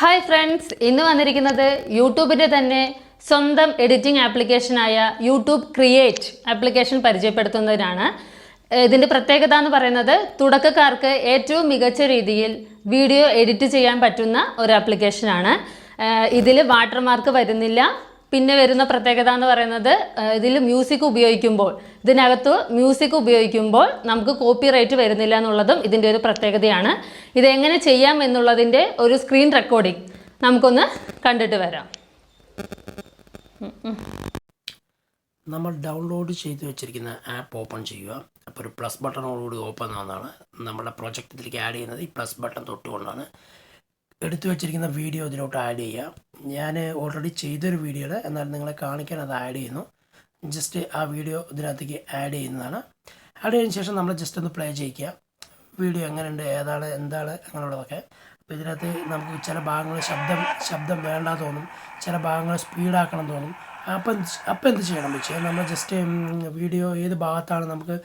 Hi friends ഇന്ന് വന്നിരിക്കുന്നത് യൂട്യൂബിന്റെ തന്നെ സ്വന്തം എഡിറ്റിംഗ് ആപ്ലിക്കേഷനായ യൂട്യൂബ് ക്രിയേറ്റ് ആപ്ലിക്കേഷൻ പരിചയപ്പെടുത്തുന്നതിനാണ്. ഇതിന്റെ പ്രത്യേകത എന്ന് പറയുന്നത് തുടക്കക്കാർക്ക് ഏറ്റവും മികച്ച രീതിയിൽ വീഡിയോ എഡിറ്റ് ചെയ്യാൻ പറ്റുന്ന ഒരു ആപ്ലിക്കേഷനാണ് ഇതിൽ വാട്ടർമാർക്ക് വരുന്നില്ല. പിന്നെ വരുന്ന പ്രത്യേകത എന്ന് പറയുന്നത് ഇതിൽ മ്യൂസിക് ഉപയോഗിക്കുമ്പോൾ ഇതിനകത്ത് മ്യൂസിക് ഉപയോഗിക്കുമ്പോൾ നമുക്ക് കോപ്പി റൈറ്റ് വരുന്നില്ല എന്നുള്ളതും ഇതിന്റെ ഒരു പ്രത്യേകതയാണ്. ഇതെങ്ങനെ ചെയ്യാം എന്നുള്ളതിന്റെ ഒരു സ്ക്രീൻ റെക്കോർഡിംഗ് നമുക്കൊന്ന് കണ്ടിട്ട് വരാം. നമ്മൾ ഡൗൺലോഡ് ചെയ്ത് വെച്ചിരിക്കുന്ന ആപ്പ് ഓപ്പൺ ചെയ്യുക. അപ്പോൾ ഒരു പ്ലസ് ബട്ടണോടുകൂടി ഓപ്പൺ ആവുന്നതാണ്. നമ്മുടെ പ്രൊജക്റ്റിലേക്ക് ആഡ് ചെയ്യുന്നത് ഈ പ്ലസ് ബട്ടൺ തൊട്ടുകൊണ്ടാണ്. എടുത്തു വെച്ചിരിക്കുന്ന വീഡിയോ ഇതിലോട്ട് ആഡ് ചെയ്യുക ഞാൻ ഓൾറെഡി ചെയ്തൊരു വീഡിയോയുടെ എന്നാൽ നിങ്ങളെ കാണിക്കാൻ അത് ആഡ് ചെയ്യുന്നു. ജസ്റ്റ് ആ വീഡിയോ ഇതിനകത്തേക്ക് ആഡ് ചെയ്യുന്നതാണ്. ആഡ് ചെയ്തതിന് ശേഷം നമ്മൾ ജസ്റ്റ് ഒന്ന് പ്ലേ ചെയ്യിക്കുക. വീഡിയോ എങ്ങനെയുണ്ട് ഏതാണ് എന്താണ് അങ്ങനെയുള്ളതൊക്കെ. അപ്പോൾ ഇതിനകത്ത് നമുക്ക് ചില ഭാഗങ്ങൾ ശബ്ദം ശബ്ദം വേണ്ട തോന്നും. ചില ഭാഗങ്ങൾ സ്പീഡാക്കണം തോന്നും. അപ്പം അപ്പം എന്ത് ചെയ്യണം വെച്ചാൽ നമ്മൾ ജസ്റ്റ് വീഡിയോ ഏത് ഭാഗത്താണ് നമുക്ക്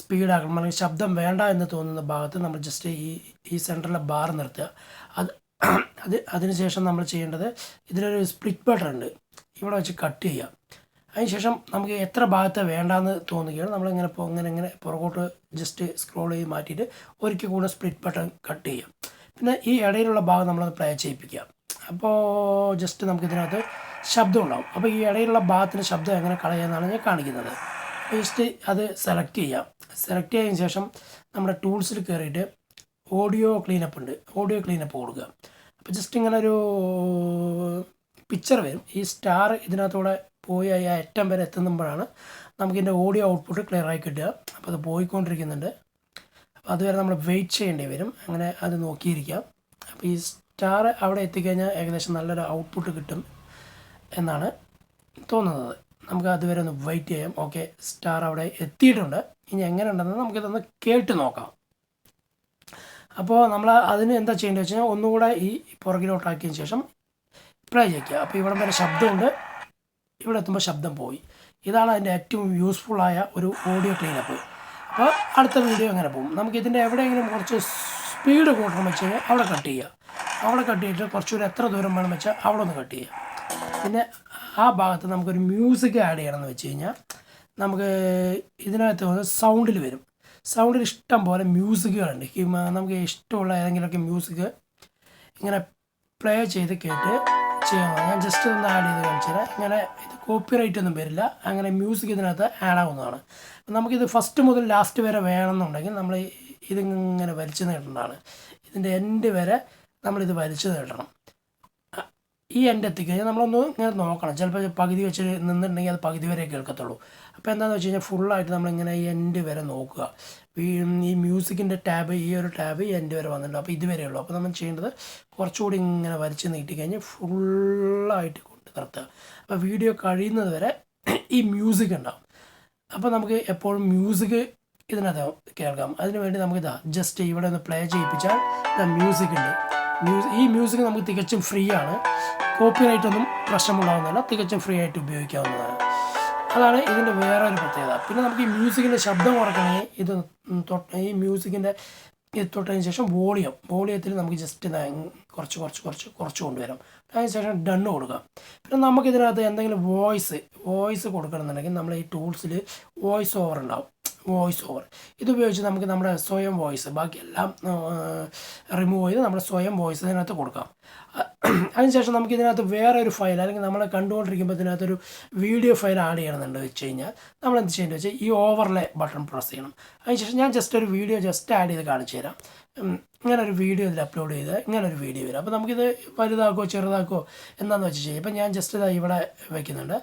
സ്പീഡാക്കണം അല്ലെങ്കിൽ ശബ്ദം വേണ്ട എന്ന് തോന്നുന്ന ഭാഗത്ത് നമ്മൾ ജസ്റ്റ് ഈ ഈ സെന്ററിലെ ബാർ നിർത്തുക. അത് അത് അതിനുശേഷം നമ്മൾ ചെയ്യേണ്ടത് ഇതിലൊരു സ്പ്ലിറ്റ് ബട്ടൺ ഉണ്ട്. ഇവിടെ വെച്ച് കട്ട് ചെയ്യുക അതിനുശേഷം നമുക്ക് എത്ര ഭാഗത്ത് വേണ്ടാന്ന് തോന്നുകയാണ് നമ്മളിങ്ങനെ ഇപ്പോൾ ഇങ്ങനെ ഇങ്ങനെ പുറകോട്ട് ജസ്റ്റ് സ്ക്രോൾ ചെയ്ത് മാറ്റിയിട്ട് ഒരിക്കൽ കൂടെ സ്പ്ലിറ്റ് ബട്ടൺ കട്ട് ചെയ്യാം. പിന്നെ ഈ ഇടയിലുള്ള ഭാഗം നമ്മളത് പ്ലേ ചെയ്യിപ്പിക്കുക അപ്പോൾ ജസ്റ്റ് നമുക്കിതിനകത്ത് ശബ്ദം ഉണ്ടാവും. അപ്പോൾ ഈ ഇടയിലുള്ള ഭാഗത്തിന്റെ ശബ്ദം എങ്ങനെ കളയാമെന്നാണ് ഞാൻ കാണിക്കുന്നത്. ജസ്റ്റ് അത് സെലക്ട് ചെയ്യാം. സെലക്ട് ചെയ്തതിന് ശേഷം നമ്മുടെ ടൂൾസിൽ കയറിയിട്ട് ഓഡിയോ ക്ലീനപ്പ് ഉണ്ട്. ഓഡിയോ ക്ലീനപ്പ് കൊടുക്കുക. അപ്പോൾ ജസ്റ്റ് ഇങ്ങനെ ഒരു പിക്ചർ വരും. ഈ സ്റ്റാർ ഇതിനകത്തൂടെ പോയി ആ അറ്റം വരെ എത്തുമ്പോഴാണ് നമുക്കിതിന്റെ ഓഡിയോ ഔട്ട്പുട്ട് ക്ലിയർ ആയി കിട്ടുക. അപ്പോൾ അത് പോയിക്കൊണ്ടിരിക്കുന്നുണ്ട്. അപ്പോൾ അതുവരെ നമ്മൾ വെയിറ്റ് ചെയ്യേണ്ടി വരും. അങ്ങനെ അത് നോക്കിയിരിക്കാം. അപ്പോൾ ഈ സ്റ്റാർ അവിടെ എത്തിക്കഴിഞ്ഞാൽ ഏകദേശം നല്ലൊരു ഔട്ട്പുട്ട് കിട്ടും എന്നാണ് തോന്നുന്നത്. നമുക്ക് അതുവരെ ഒന്ന് വെയിറ്റ് ചെയ്യാം. ഓക്കെ സ്റ്റാർ അവിടെ എത്തിയിട്ടുണ്ട്. ഇനി എങ്ങനെ ഉണ്ടെന്ന് നമുക്കിതൊന്ന് കേട്ട് നോക്കാം. അപ്പോൾ നമ്മൾ അതിന് എന്താ ചെയ്യേണ്ടത് വെച്ച് കഴിഞ്ഞാൽ ഒന്നുകൂടെ ഈ പുറകിലോട്ടാക്കിയതിന് ശേഷം പ്ലേ ചെയ്യിക്കുക. അപ്പോൾ ഇവിടം വരെ ശബ്ദമുണ്ട്. ഇവിടെ എത്തുമ്പോൾ ശബ്ദം പോയി. ഇതാണ് അതിന്റെ ഏറ്റവും യൂസ്ഫുള്ളായ ഒരു ഓഡിയോ ക്ലീനപ്പ് അപ്പോൾ അടുത്ത വീഡിയോ അങ്ങനെ പോകും. നമുക്ക് ഇതിന്റെ എവിടെയെങ്കിലും കുറച്ച് സ്പീഡ് കൂട്ടണം വെച്ച് കഴിഞ്ഞാൽ അവിടെ കട്ട് ചെയ്യുക അവിടെ കട്ട് ചെയ്തിട്ട് കുറച്ചുകൂടി എത്ര ദൂരം വേണം വെച്ചാൽ അവിടെ ഒന്ന് കട്ട് ചെയ്യുക പിന്നെ ആ ഭാഗത്ത് നമുക്കൊരു മ്യൂസിക് ആഡ് ചെയ്യണമെന്ന് വെച്ച് കഴിഞ്ഞാൽ നമുക്ക് ഇതിനകത്ത് സൗണ്ടിൽ വരും. സൗണ്ടിൽ ഇഷ്ടം പോലെ മ്യൂസിക്കുകളുണ്ട് നമുക്ക് ഇഷ്ടമുള്ള ഏതെങ്കിലുമൊക്കെ മ്യൂസിക് ഇങ്ങനെ പ്ലേ ചെയ്ത് കേട്ട് ചെയ്യണം ഞാൻ ജസ്റ്റ് ഒന്ന് ആഡ് ചെയ്ത് കാണിച്ചു തരാം ഇങ്ങനെ ഇത് കോപ്പി റൈറ്റ് ഒന്നും വരില്ല. അങ്ങനെ മ്യൂസിക് ഇതിനകത്ത് ആഡ് ആവുന്നതാണ്. നമുക്കിത് ഫസ്റ്റ് മുതൽ ലാസ്റ്റ് വരെ വേണമെന്നുണ്ടെങ്കിൽ നമ്മൾ ഇതിങ്ങനെ വലിച്ചു നീട്ടേണ്ടതാണ്. ഇതിന്റെ എൻഡ് വരെ നമ്മളിത് വലിച്ചു നീട്ടണം. ഈ എൻഡ് എത്തിക്കഴിഞ്ഞാൽ നമ്മളൊന്ന് ഇങ്ങനെ നോക്കണം. ചിലപ്പോൾ പകുതി വെച്ച് നിന്നിട്ടുണ്ടെങ്കിൽ അത് പകുതി വരെ കേൾക്കത്തുള്ളൂ. അപ്പോൾ എന്താണെന്ന് വെച്ച് കഴിഞ്ഞാൽ ഫുള്ളായിട്ട് നമ്മളിങ്ങനെ ഈ എൻഡ് വരെ നോക്കുക. ഈ മ്യൂസിക്കിന്റെ ടാബ് ഈ ഒരു ടാബ് ഈ എൻഡ് വരെ വന്നിട്ടുണ്ട്. അപ്പോൾ ഇതുവരെ ഉള്ളൂ. അപ്പോൾ നമ്മൾ ചെയ്യേണ്ടത്? കുറച്ചുകൂടി ഇങ്ങനെ വരച്ച് നീട്ടി കഴിഞ്ഞ് ഫുള്ളായിട്ട് കൊണ്ട് നിർത്തുക. അപ്പോൾ വീഡിയോ കഴിയുന്നത് വരെ ഈ മ്യൂസിക് ഉണ്ടാവും. അപ്പോൾ നമുക്ക് എപ്പോഴും മ്യൂസിക് ഇതിനകത്ത് കേൾക്കാം. അതിന് വേണ്ടി നമുക്ക് ഇതാ ജസ്റ്റ് ഇവിടെ ഒന്ന് പ്ലേ ചെയ്യിപ്പിച്ചാൽ മ്യൂസിക് ഉണ്ട്. ഈ മ്യൂസിക് നമുക്ക് തികച്ചും ഫ്രീ ആണ്. കോപ്പി റൈറ്റ് ഒന്നും പ്രശ്നമുണ്ടാകുന്നില്ല തികച്ചും ഫ്രീ ആയിട്ട് ഉപയോഗിക്കാവുന്നതാണ്. അതാണ് ഇതിന്റെ വേറെ ഒരു പ്രത്യേകത. പിന്നെ നമുക്ക് ഈ മ്യൂസിക്കിന്റെ ശബ്ദം കുറയ്ക്കണമെങ്കിൽ ഇത് തൊട്ട് ഈ മ്യൂസിക്കിന്റെ ഇത് തൊട്ടതിന് ശേഷം വോളിയം. വോളിയത്തിൽ നമുക്ക് ജസ്റ്റ് കുറച്ച് കുറച്ച് കുറച്ച് കുറച്ച് കൊണ്ടുവരാം. അതിന് ശേഷം ഡണ്ണ് കൊടുക്കാം. പിന്നെ നമുക്ക് ഇതിനകത്ത് എന്തെങ്കിലും വോയിസ് വോയിസ് കൊടുക്കണമെന്നുണ്ടെങ്കിൽ നമ്മൾ ഈ ടൂൾസിൽ വോയിസ് ഓവർ ഉണ്ടാവും. വോയിസ് ഓവർ ഇതുപയോഗിച്ച് നമുക്ക് നമ്മുടെ സ്വയം വോയിസ് ബാക്കിയെല്ലാം റിമൂവ് ചെയ്ത് നമ്മുടെ സ്വയം വോയിസ് ഇതിനകത്ത് കൊടുക്കാം. അതിനുശേഷം നമുക്ക് ഇതിനകത്ത് വേറെ ഒരു ഫയൽ അല്ലെങ്കിൽ നമ്മൾ കണ്ടുകൊണ്ടിരിക്കുമ്പോൾ ഇതിനകത്തൊരു വീഡിയോ ഫയൽ ആഡ് ചെയ്യണമെന്നുണ്ട് വെച്ച് കഴിഞ്ഞാൽ നമ്മൾ എന്ത് ചെയ്യേണ്ടത് വെച്ചാൽ ഈ ഓവർലേ ബട്ടൺ പ്രസ് ചെയ്യണം. അതിനുശേഷം ഞാൻ ജസ്റ്റ് ഒരു വീഡിയോ ജസ്റ്റ് ആഡ് ചെയ്ത് കാണിച്ചു തരാം. ഇങ്ങനെ ഒരു വീഡിയോ ഇതിൽ അപ്ലോഡ് ചെയ്ത് ഇങ്ങനെ ഒരു വീഡിയോ വരും. അപ്പോൾ നമുക്കിത് വലുതാക്കോ ചെറുതാക്കോ എന്താണെന്ന് വെച്ച് കഴിഞ്ഞാൽ ഇപ്പം ഞാൻ ജസ്റ്റ് ഇതാ ഇവിടെ വയ്ക്കുന്നുണ്ട്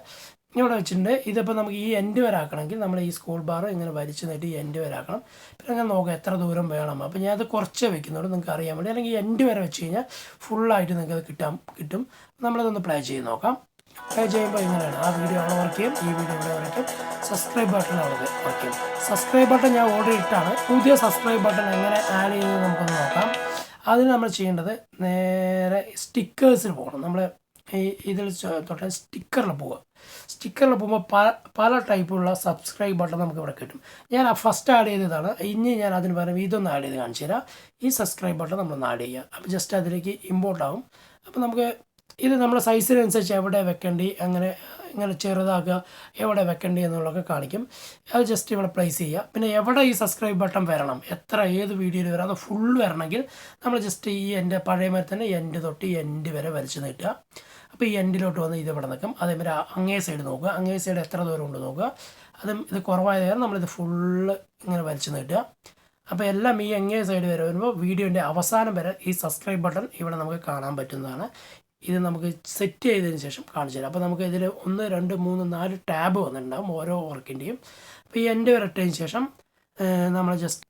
ഇവിടെ വെച്ചിട്ടുണ്ട്. ഇതിപ്പോൾ നമുക്ക് ഈ എൻഡ് വരെ ആക്കണമെങ്കിൽ നമ്മൾ ഈ സ്കൂൾ ബാർ ഇങ്ങനെ വലിച്ചു നീട്ടി ഈ എൻഡ് വരെ ആക്കണം പിന്നെ അങ്ങനെ നോക്കാം എത്ര ദൂരം വേണം. അപ്പോൾ ഞാൻ അത് കുറച്ചേ വെക്കുന്നുള്ളൂ. നിങ്ങൾക്ക് അറിയാൻ വേണ്ടി. അല്ലെങ്കിൽ എൻഡ് വരെ വെച്ച് കഴിഞ്ഞാൽ ഫുള്ളായിട്ട് നിങ്ങൾക്ക് അത് കിട്ടാൻ കിട്ടും. നമ്മളതൊന്ന് പ്ലേ ചെയ്ത് നോക്കാം. പ്ലേ ചെയ്യുമ്പോൾ ഇങ്ങനെയാണ്. ആ വീഡിയോ അവിടെ വർക്ക് ചെയ്യും. ഈ വീഡിയോ ഇവിടെ വർക്ക് സബ്സ്ക്രൈബ് ബട്ടൺ അവിടെ വർക്ക് ചെയ്യും. സബ്സ്ക്രൈബ് ബട്ടൺ ഞാൻ ഓൾറെഡി ഇട്ടാണ്. പുതിയ സബ്സ്ക്രൈബ് ബട്ടൺ എങ്ങനെ ആഡ് ചെയ്യുന്നത് നമുക്കൊന്ന് നോക്കാം. അതിന് നമ്മൾ ചെയ്യേണ്ടത് നേരെ സ്റ്റിക്കേഴ്സിൽ പോകണം. നമ്മൾ ഇതിൽ തൊട്ട് സ്റ്റിക്കറിൽ പോവുക. സ്റ്റിക്കറിൽ പോകുമ്പോൾ പല പല ടൈപ്പുള്ള സബ്സ്ക്രൈബ് ബട്ടൺ നമുക്ക് ഇവിടെ കിട്ടും. ഞാൻ ആ ഫസ്റ്റ് ആഡ് ചെയ്തതാണ്. ഇനി ഞാൻ അതിന് പകരം ഇതൊന്ന് ആഡ് ചെയ്ത് കാണിച്ചു തരാം. ഈ സബ്സ്ക്രൈബ് ബട്ടൺ നമ്മളൊന്ന് ആഡ് ചെയ്യുക. അപ്പോൾ ജസ്റ്റ് അതിലേക്ക് ഇമ്പോർട്ട് ആവും. അപ്പോൾ നമുക്ക് ഇത് നമ്മുടെ സൈസിനനുസരിച്ച് എവിടെ വെക്കേണ്ടി അങ്ങനെ ഇങ്ങനെ ചെറുതാക്കുക എവിടെ വെക്കേണ്ടി എന്നുള്ളതൊക്കെ കാണിക്കും. അത് ജസ്റ്റ് ഇവിടെ പ്ലേസ് ചെയ്യുക. പിന്നെ എവിടെ ഈ സബ്സ്ക്രൈബ് ബട്ടൺ വരണം എത്ര ഏത് വീഡിയോയിൽ വരാം അത് ഫുൾ വരണമെങ്കിൽ നമ്മൾ ജസ്റ്റ് ഈ എന്റെ പഴയ മാതിരി തന്നെ എൻഡ് തൊട്ട് എൻഡ് വരെ വരച്ച് നീട്ടുക. അപ്പോൾ ഈ എൻഡിലോട്ട് വന്ന് ഇത് ഇവിടെ നിൽക്കും. അതേമാതിരി അങ്ങേ സൈഡ് നോക്കുക. അങ്ങേ സൈഡ് എത്ര ദൂരം ഉണ്ട് നോക്കുക. അതും ഇത് കുറവായത് കാരണം നമ്മളിത് ഫുള്ള് ഇങ്ങനെ വലിച്ചു നീട്ടുക. അപ്പോൾ എല്ലാം ഈ അങ്ങേ സൈഡ് വരെ വരുമ്പോൾ വീഡിയോന്റെ അവസാനം വരെ ഈ സബ്സ്ക്രൈബ് ബട്ടൺ ഇവിടെ നമുക്ക് കാണാൻ പറ്റുന്നതാണ്. ഇത് നമുക്ക് സെറ്റ് ചെയ്തതിന് ശേഷം കാണിച്ചു തരാം. അപ്പോൾ നമുക്ക് ഇതിൽ ഒന്ന് രണ്ട് മൂന്ന് നാല് ടാബ് വന്നിട്ടുണ്ടാകും ഓരോ വർക്കിന്റെയും അപ്പോൾ ഈ എന്റെ വരട്ടതിന് ശേഷം നമ്മൾ ജസ്റ്റ്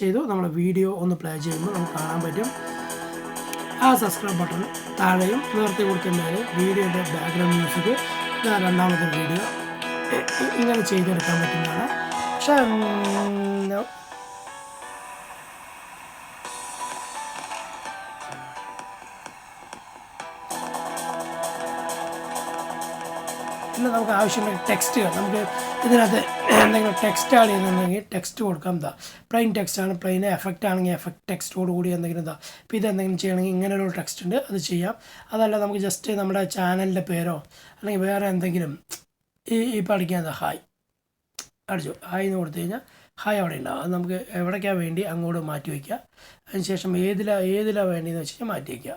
ചെയ്തു. നമ്മൾ വീഡിയോ ഒന്ന് പ്ലേ ചെയ്യുമ്പോൾ നമുക്ക് കാണാൻ പറ്റും. ആ സബ്സ്ക്രൈബ് ബട്ടൺ താഴെയും നിർത്തി കൊടുക്കേണ്ടത് വീഡിയോയുടെ ബാക്ക്ഗ്രൗണ്ട് മ്യൂസിക് രണ്ടാമത്തെ വീഡിയോ ഇങ്ങനെ ചെയ്തെടുക്കാൻ പറ്റുന്നതാണ്. പക്ഷേ പിന്നെ നമുക്ക് ആവശ്യമുള്ള ടെക്സ്റ്റുകൾ നമുക്ക് ഇതിനകത്ത് എന്തെങ്കിലും ടെക്സ്റ്റ് ആഡ് ചെയ്യുന്നുണ്ടെങ്കിൽ ടെക്സ്റ്റ് കൊടുക്കാൻ എന്താ പ്ലെയിൻ ടെക്സ്റ്റ് ആണ് പ്ലെയിൻ എഫക്റ്റ് ആണെങ്കിൽ എഫക്റ്റ് ടെക്സ്റ്റോട് കൂടി എന്തെങ്കിലും എന്താ ഇപ്പോൾ ഇതെന്തെങ്കിലും ചെയ്യണമെങ്കിൽ ഇങ്ങനെ ഒരു ടെക്സ്റ്റ് ഉണ്ട് അത് ചെയ്യാം. അതല്ല നമുക്ക് ജസ്റ്റ് നമ്മുടെ ചാനലിന്റെ പേരോ അല്ലെങ്കിൽ വേറെ എന്തെങ്കിലും ഈ ഈ പഠിക്കാൻ എന്താ ഹായ് അടിച്ചു ഹായ് എന്ന് കൊടുത്തു കഴിഞ്ഞാൽ ഹായ് അവിടെ ഉണ്ടാവും. അത് നമുക്ക് എവിടേക്കാണ് വേണ്ടി അങ്ങോട്ട് മാറ്റി വയ്ക്കുക. അതിനുശേഷം ഏതിലാണ് ഏതിലാണ് വേണ്ടിയെന്ന് വെച്ച് കഴിഞ്ഞാൽ മാറ്റി വയ്ക്കുക.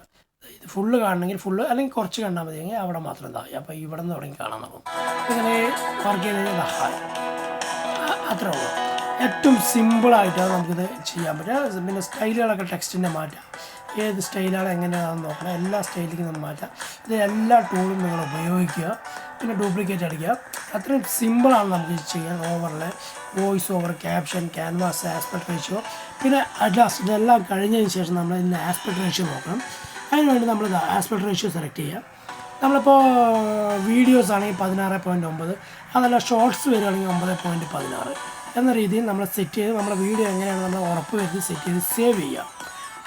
ഇത് ഫുള്ള് കാണണമെങ്കിൽ ഫുള്ള് അല്ലെങ്കിൽ കുറച്ച് കണ്ടാൽ മതിയെങ്കിൽ അവിടെ മാത്രം എന്താ അപ്പോൾ ഇവിടെ നിന്ന് തുടങ്ങി കാണാൻ തുടങ്ങും. ഇങ്ങനെ വർക്ക് ചെയ്ത് അത്രേ ഉള്ളൂ. ഏറ്റവും സിമ്പിളായിട്ടാണ് നമുക്കിത് ചെയ്യാൻ പറ്റുക പിന്നെ സ്റ്റൈലുകളൊക്കെ ടെക്സ്റ്റിന്റെ മാറ്റാം. ഏത് സ്റ്റൈലാണ് എങ്ങനെയാണെന്ന് നോക്കണം. എല്ലാ സ്റ്റൈലിലേക്കും നമുക്ക് മാറ്റാം. ഇത് എല്ലാ ടൂളും നിങ്ങൾ ഉപയോഗിക്കുക. പിന്നെ ഡ്യൂപ്ലിക്കേറ്റ് അടിക്കുക. അത്രയും സിമ്പിളാണ് നമുക്ക് ചെയ്യാൻ ഓവറിലെ voice over caption canvas aspect ratio പിന്നെ അഡ്ലാസ്റ്റ് ഇതെല്ലാം കഴിഞ്ഞതിന് ശേഷം നമ്മൾ ഇതിന്റെ ആസ്പെക്ട് റേഷ്യോ നോക്കണം. അതിനുവേണ്ടി നമ്മൾ ആസ്പെക്ട് റേഷ്യോ സെലക്ട് ചെയ്യുക. നമ്മളിപ്പോൾ വീഡിയോസ് ആണെങ്കിൽ പതിനാറ് പോയിന്റ് ഒമ്പത് അതല്ല ഷോർട്സ് വരികയാണെങ്കിൽ ഒമ്പത് പോയിന്റ് പതിനാറ് എന്ന രീതിയിൽ നമ്മൾ സെറ്റ് ചെയ്ത് നമ്മുടെ വീഡിയോ എങ്ങനെയാണ് നമ്മൾ ഉറപ്പ് വരുത്തി സെറ്റ് ചെയ്ത് സേവ് ചെയ്യുക.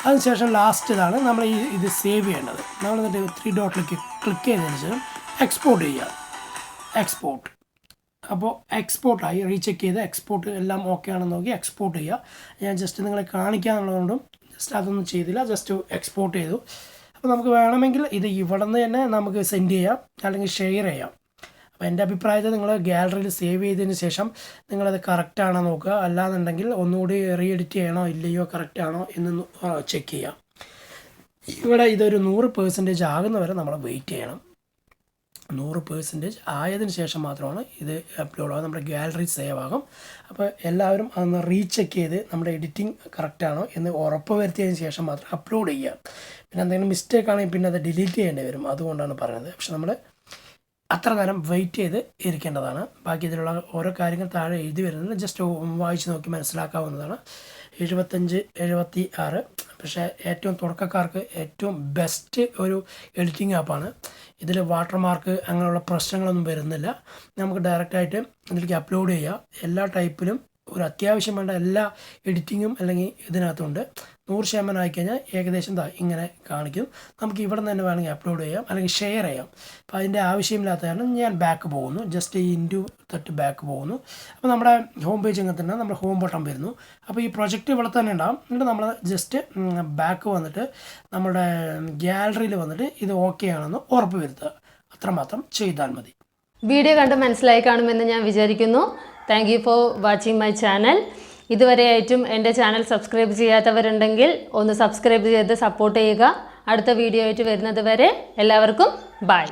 അതിനുശേഷം ലാസ്റ്റ് ഇതാണ് നമ്മൾ ഈ ഇത് സേവ് ചെയ്യേണ്ടത്. നമ്മൾ എന്നിട്ട് ത്രീ ഡോട്ടിലേക്ക് ക്ലിക്ക് ചെയ്തതിന് ശേഷം എക്സ്പോർട്ട് ചെയ്യുക. എക്സ്പോർട്ട് അപ്പോൾ എക്സ്പോർട്ടായി റീചെക്ക് ചെയ്ത് എക്സ്പോർട്ട് എല്ലാം ഓക്കെ ആണെന്ന് നോക്കി എക്സ്പോർട്ട് ചെയ്യുക. ഞാൻ ജസ്റ്റ് നിങ്ങളെ കാണിക്കാന്നുള്ളതുകൊണ്ടും ജസ്റ്റ് അതൊന്നും ചെയ്തില്ല. ജസ്റ്റ് എക്സ്പോർട്ട് ചെയ്തു. അപ്പോൾ നമുക്ക് വേണമെങ്കിൽ ഇത് ഇവിടെ നിന്ന് തന്നെ നമുക്ക് സെൻഡ് ചെയ്യാം അല്ലെങ്കിൽ ഷെയർ ചെയ്യാം. അപ്പോൾ എന്റെ അഭിപ്രായത്തിൽ നിങ്ങൾ ഗാലറിയിൽ സേവ് ചെയ്തതിന് ശേഷം നിങ്ങളത് കറക്റ്റ് ആണോ നോക്കുക. അല്ലാന്നുണ്ടെങ്കിൽ ഒന്നുകൂടി റീ എഡിറ്റ് ചെയ്യണോ ഇല്ലയോ കറക്റ്റ് ആണോ എന്ന് ചെക്ക് ചെയ്യാം. ഇവിടെ ഇതൊരു നൂറ് പേഴ്സന്റേജ് ആകുന്നവരെ നമ്മൾ വെയിറ്റ് ചെയ്യണം. നൂറ് പേഴ്സന്റേജ് ആയതിന് ശേഷം മാത്രമാണ് ഇത് അപ്ലോഡ് ആകുക നമ്മുടെ ഗാലറി സേവ് ആകും. അപ്പോൾ എല്ലാവരും അതൊന്ന് റീചെക്ക് ചെയ്ത് നമ്മുടെ എഡിറ്റിംഗ് കറക്റ്റാണോ എന്ന് ഉറപ്പ് വരുത്തിയതിന് ശേഷം മാത്രം അപ്ലോഡ് ചെയ്യുക. പിന്നെ എന്തെങ്കിലും മിസ്റ്റേക്ക് ആണെങ്കിൽ പിന്നെ അത് ഡിലീറ്റ് ചെയ്യേണ്ടി വരും. അതുകൊണ്ടാണ് പറയുന്നത്. പക്ഷെ നമ്മൾ അത്ര നേരം വെയിറ്റ് ചെയ്ത് ഇരിക്കേണ്ടതാണ്. ബാക്കി ഇതിലുള്ള ഓരോ കാര്യങ്ങൾ താഴെ എഴുതി വരുന്നത് ജസ്റ്റ് വായിച്ച് നോക്കി മനസ്സിലാക്കാവുന്നതാണ്. എഴുപത്തഞ്ച് എഴുപത്തി ആറ് പക്ഷേ ഏറ്റവും തുടക്കക്കാർക്ക് ഏറ്റവും ബെസ്റ്റ് ഒരു എഡിറ്റിംഗ് ആപ്പാണ് ഇതിൽ വാട്ടർമാർക്ക് അങ്ങനെയുള്ള പ്രശ്നങ്ങളൊന്നും വരുന്നില്ല. നമുക്ക് ഡയറക്റ്റായിട്ട് ഇതിലേക്ക് അപ്ലോഡ് ചെയ്യാം. എല്ലാ ടൈപ്പിലും ഒരു അത്യാവശ്യം വേണ്ട എല്ലാ എഡിറ്റിങ്ങും അല്ലെങ്കിൽ ഇതിനകത്തുണ്ട്. നൂറ് ശതമാനം ആയിക്കഴിഞ്ഞാൽ ഏകദേശം ദാ ഇങ്ങനെ കാണിക്കും. നമുക്ക് ഇവിടെ നിന്ന് തന്നെ വേണമെങ്കിൽ അപ്ലോഡ് ചെയ്യാം അല്ലെങ്കിൽ ഷെയർ ചെയ്യാം. അപ്പോൾ അതിന്റെ ആവശ്യമില്ലാത്ത കാരണം ഞാൻ ബാക്ക് പോകുന്നു. ജസ്റ്റ് ഈ ഇന്റു തൊട്ട് ബാക്ക് പോകുന്നു. അപ്പോൾ നമ്മുടെ ഹോം പേജ് ഇങ്ങനെ തന്നെ നമ്മുടെ ഹോം ബട്ടൺ വരുന്നു. അപ്പോൾ ഈ പ്രൊജക്റ്റ് ഇവിടെ തന്നെ ഉണ്ടാവും. എന്നിട്ട് നമ്മൾ ജസ്റ്റ് ബാക്ക് വന്നിട്ട് നമ്മുടെ ഗ്യാലറിയിൽ വന്നിട്ട് ഇത് ഓക്കെ ആണെന്ന് ഉറപ്പ് വരുത്തുക. അത്രമാത്രം ചെയ്താൽ മതി. വീഡിയോ കണ്ട് മനസ്സിലായി കാണുമെന്ന് ഞാൻ വിചാരിക്കുന്നു. Thank you for watching my channel ഇതുവരെയായിട്ടും എന്റെ ചാനൽ സബ്സ്ക്രൈബ് ചെയ്യാത്തവരുണ്ടെങ്കിൽ ഒന്ന് സബ്സ്ക്രൈബ് ചെയ്ത് സപ്പോർട്ട് ചെയ്യുക. അടുത്ത വീഡിയോ ആയിട്ട് വരുന്നത് വരെ എല്ലാവർക്കും ബൈ